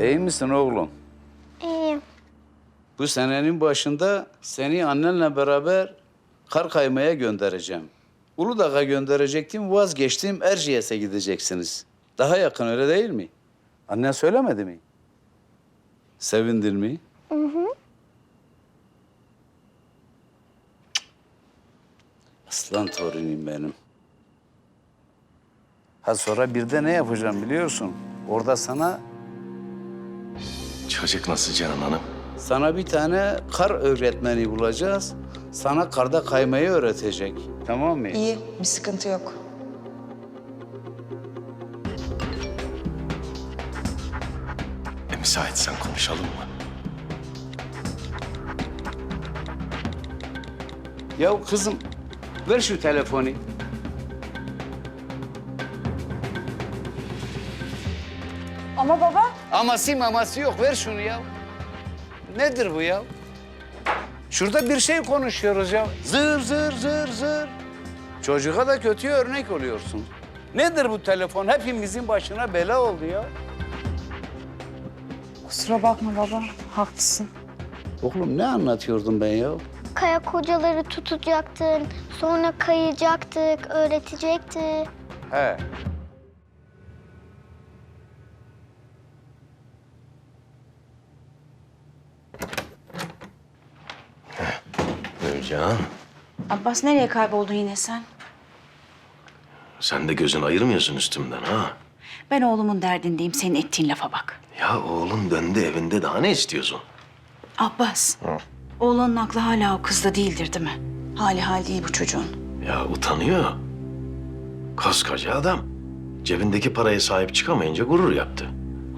İyi misin oğlum? İyiyim. Bu senenin başında seni annenle beraber kar kaymaya göndereceğim. Uludağ'a gönderecektim, vazgeçtim. Erciyes'e gideceksiniz. Daha yakın öyle değil mi? Annen söylemedi mi? Sevindin mi? Hı hı. Aslan torunum benim. Ha sonra bir de ne yapacağım biliyorsun? Orada sana Çocuk nasıl Canan Hanım? sana bir tane kar öğretmeni bulacağız. Sana karda kaymayı öğretecek. Tamam mı? İyi, bir sıkıntı yok. E, müsaitsen konuşalım mı? Ya kızım ver şu telefonu. Ama baba... Aması maması yok ver şunu ya. Nedir bu ya? Şurada bir şey konuşuyoruz ya. Zır zır zır zır. Çocuğa da kötü örnek oluyorsun. Nedir bu telefon? Hepimizin başına bela oldu ya. Kusura bakma baba, haklısın. Oğlum ne anlatıyordum ben ya? Kayak hocaları tutacaktın, sonra kayacaktık, öğretecekti. He. Nurcan, Abbas nereye kayboldun yine sen? sen de gözün ayırmıyorsun üstümden ha? Ben oğlumun derdindeyim. Senin ettiğin lafa bak. Ya oğlum döndü evinde daha ne istiyorsun? Abbas. Oğlanın aklı hala o kızda değildir değil mi? Hali hal değil bu çocuğun. Ya utanıyor. Koskoca adam. Cebindeki paraya sahip çıkamayınca gurur yaptı.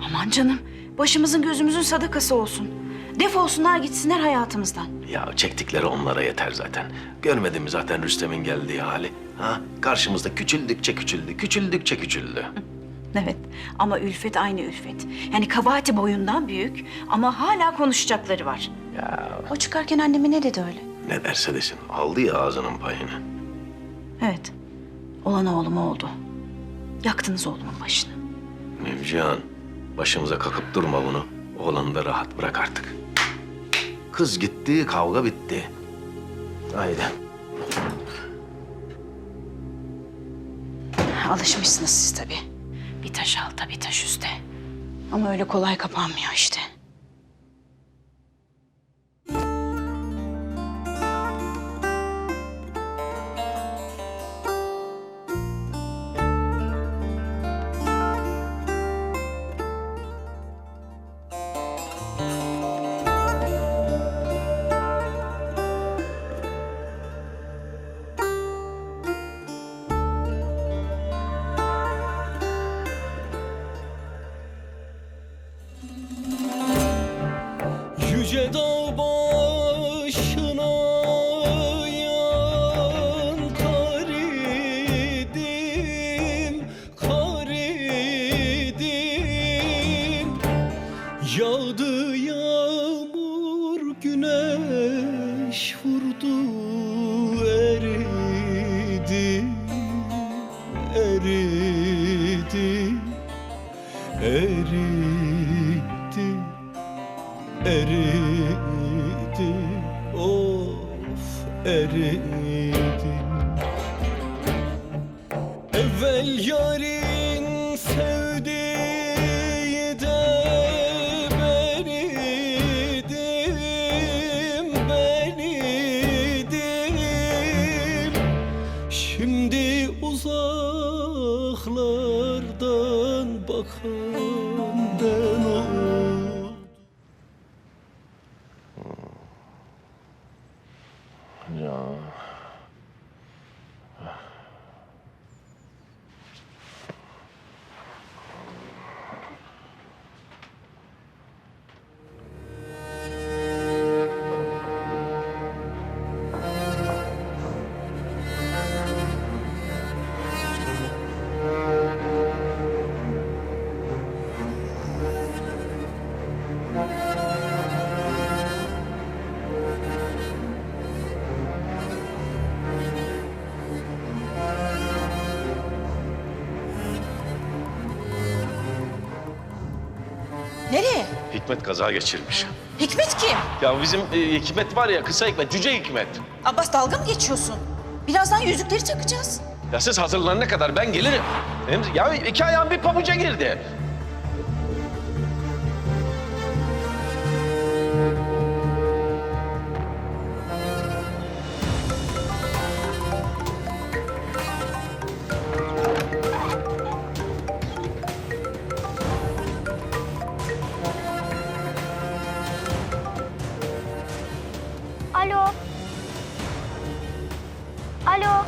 Aman canım. Başımızın gözümüzün sadakası olsun. Defolsunlar gitsinler hayatımızdan. Ya çektikleri onlara yeter zaten. Görmedin mi zaten Rüstem'in geldiği hali? Ha? Karşımızda küçüldükçe küçüldü, küçüldükçe küçüldü. Evet ama Ülfet aynı Ülfet. Yani kabahati boyundan büyük ama hala konuşacakları var. Ya O çıkarken anneme ne dedi öyle? ne derse desin aldı ya ağzının payını. Evet. Olan oğlum oldu. Yaktınız oğlumun başını. Nevcihan, başımıza kakıp durma bunu. Oğlanı da rahat bırak artık. Kız gitti, kavga bitti. Haydi. Alışmışsınız siz tabii. Bir taş alta bir taş üstte. Ama öyle kolay kapanmıyor işte. Evvel yarın sevdiği de ben idim, ben idim Şimdi uzaklardan bakan ben oldum Hikmet kaza geçirmiş. Hikmet kim? Ya bizim e, Hikmet var ya kısa Hikmet, cüce Hikmet. Abbas dalga mı geçiyorsun? Birazdan yüzükleri takacağız. Ya siz hazırlanana kadar ben gelirim. Hem, ya iki ayağım bir pabuca girdi. Alo.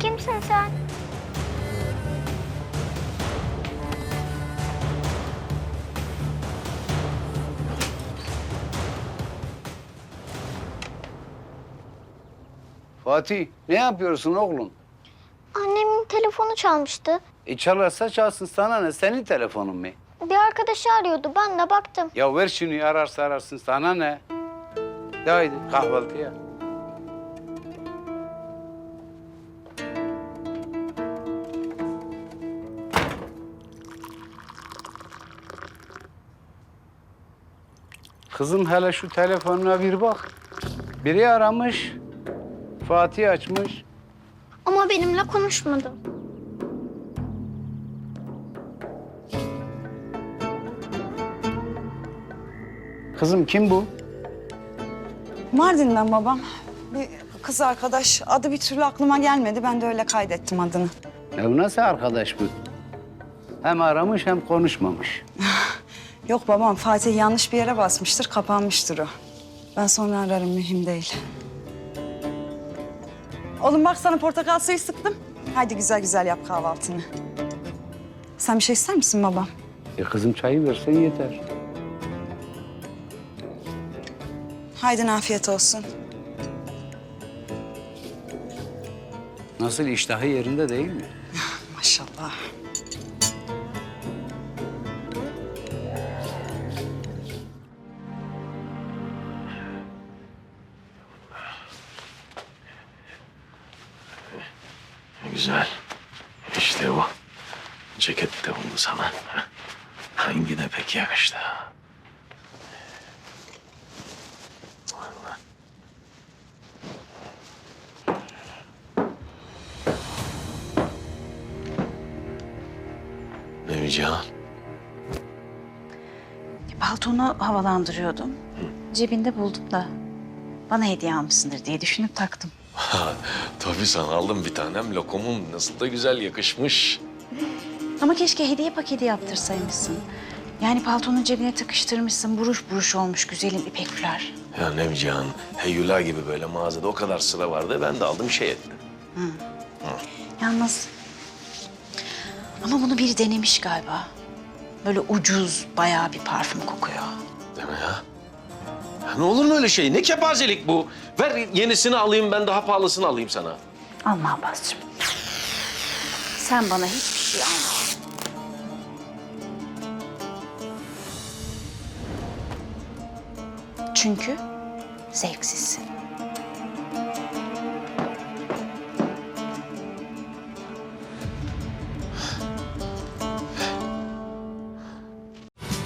Kimsin sen? Fatih ne yapıyorsun oğlum? Annemin telefonu çalmıştı. E çalarsa çalsın sana ne? Senin telefonun mu? Bir arkadaşı arıyordu. Ben de baktım. Ya ver şunu ararsa ararsın sana ne? De haydi kahvaltıya. Kızım hele şu telefonuna bir bak. Biri aramış. Fatih açmış. Ama benimle konuşmadı. Kızım kim bu? Mardin'den babam. Bir kız arkadaş. Adı bir türlü aklıma gelmedi. Ben de öyle kaydettim adını. Ya bu nasıl arkadaş bu? Hem aramış hem konuşmamış. Yok babam Fatih yanlış bir yere basmıştır. Kapanmıştır o. Ben sonra ararım mühim değil. Oğlum bak sana portakal suyu sıktım. Hadi güzel güzel yap kahvaltını. Sen bir şey ister misin babam? E kızım çayı versen yeter. Haydi afiyet olsun. Nasıl iştahı yerinde değil mi? Güzel. İşte bu. Ceket de buldu sana. Hangi de pek yakıştı. Vallahi. Nevcihan. Paltonu havalandırıyordum. Cebinde buldum da bana hediye almışsındır diye düşünüp taktım. Tabii sana aldım bir tanem. Lokumum nasıl da güzel yakışmış. Ama keşke hediye paketi yaptırsaymışsın. Yani paltonun cebine tıkıştırmışsın, buruş buruş olmuş güzelim ipek fular. Ya Nevcihan, Heyyula gibi böyle mağazada o kadar sıra vardı. Ben de aldım şey ettim. Yalnız ama bunu biri denemiş galiba. Böyle ucuz, bayağı bir parfüm kokuyor. Değil mi ya? Ne olur mu öyle şey? Ne kepazelik bu? Ver yenisini alayım ben daha pahalısını alayım sana. Alma Abbas'cığım. Sen bana hiçbir şey alma. Çünkü zevksizsin.